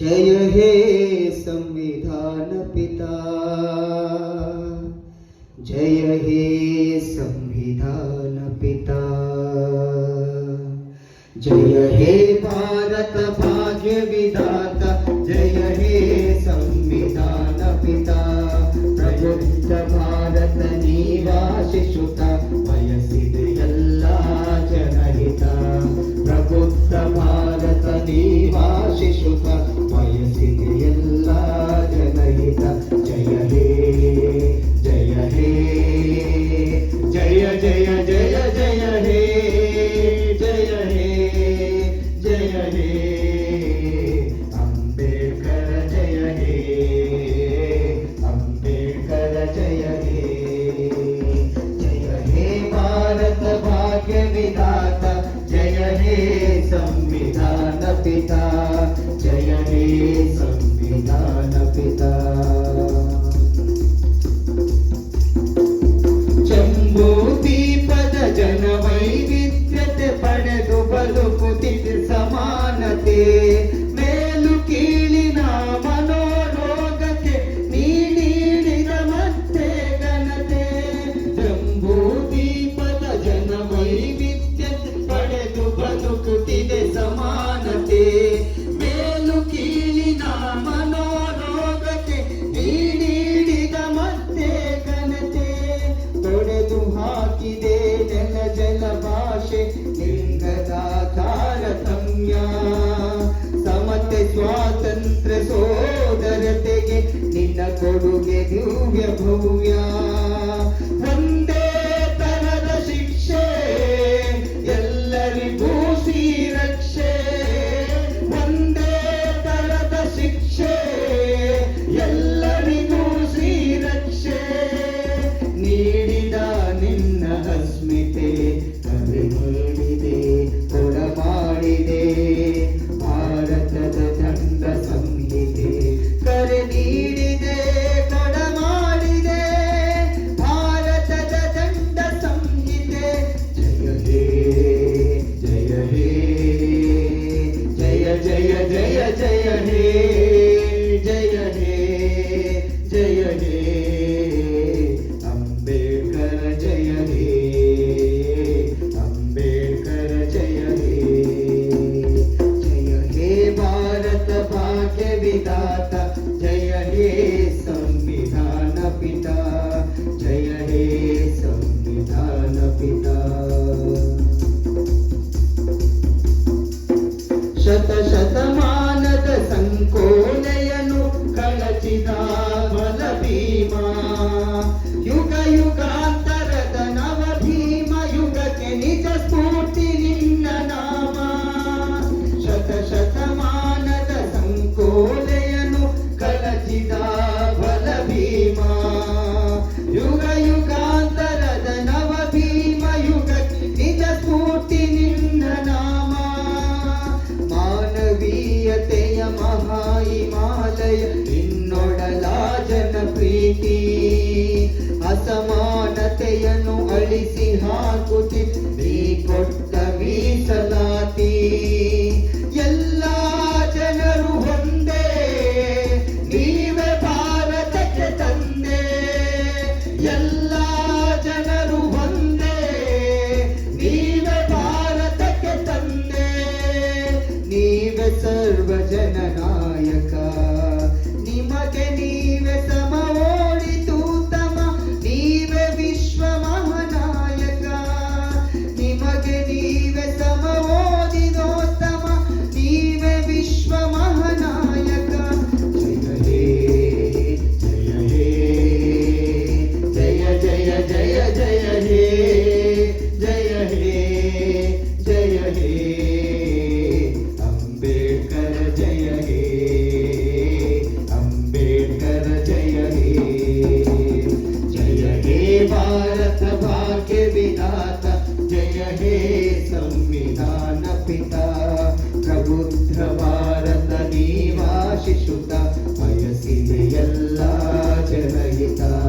जय हे संविधान पिता। जय हे संविधान पिता। जय हे भारतपाज विता जय हे संविधान पिता। प्रबुद्ध भारत निवाशिषुता वयसि विल्ला च प्रबुद्ध भारत नीवाशिषुता జయనే సంవిధాన పిత జయనే సంవిధాన ಭಾಷೆ ಲಿಂಗದಾಕಾರ ಸಂಯ ಸಮತೆ ಸ್ವಾತಂತ್ರ್ಯ ಸೋದರತೆಗೆ ನಿನ್ನ ಕೊಡುಗೆ ದಿವ್ಯ ಭವ್ಯ. विधाता जय हे संविधान पिता जय हे संविधान पिता शत शतमानद संकोनयनु कलचिदा बल भीमा युग युगांत ಅಳಿಸಿ ಅಸಮಾನತೆಯನ್ನು ಅಳಿಸಿ Chester, aquí está